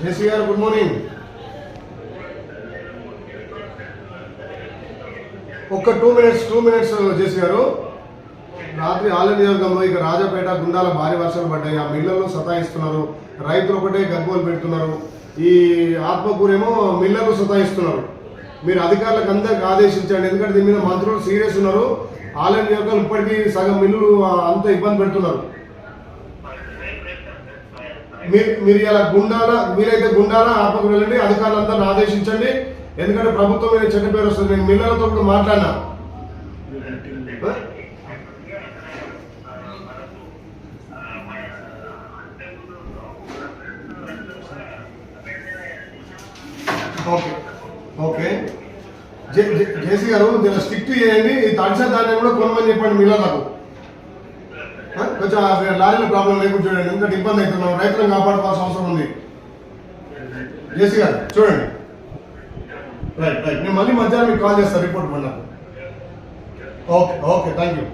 జేసీ గారు good morning. ఒక్క two minutes two minutes JC గారు రాత్రి ఆల నియోజకంలో ఇక రాజపేట గుండాల భారీ వర్షాలు పడ్డాయి. ఆ మిల్లర్లు సతాయిస్తున్నారు. రైతులు ఒకటే గగ్గోలు పెడుతున్నారు. ఈ ఆత్మకూరేమో మిల్లర్లు సతాయిస్తున్నారు. మీరు అధికారులకు అందరికి ఆదేశించండి. ఎందుకంటే దీని మీద మంత్రులు సీరియస్ ఉన్నారు. ఆలయ నియోజకవర్గం ఇప్పటికీ సగం మిల్లులు అంత ఇబ్బంది పెడుతున్నారు. మీరు మీరు ఇలా గుండాల మీరైతే గుండాల ఆపకు వెళ్ళండి అధికారులంతా ఆదేశించండి. ఎందుకంటే ప్రభుత్వం మీద చెడ్డ పేరు వస్తుంది. నేను మిల్లలతో కూడా మాట్లాడినా. ఓకే. ఓకే. జేసీ గారు దీన్ని స్టిక్ చేయండి. ఈ తడిసే ధాన్యం కూడా కొనమని చెప్పండి మిల్లలకు కొంచెం లారీల ప్రాబ్లం లేకుండా చూడండి. ఎందుకంటే ఇబ్బంది అవుతున్నాం రైతులను కాపాడుకోవాల్సిన అవసరం ఉంది. జేసీ గారు చూడండి. రైట్ రైట్ నేను మళ్ళీ మధ్యాహ్నం మీకు కాల్ చేస్తాను రిపోర్ట్ మళ్ళీ ఓకే ఓకే థ్యాంక్ యూ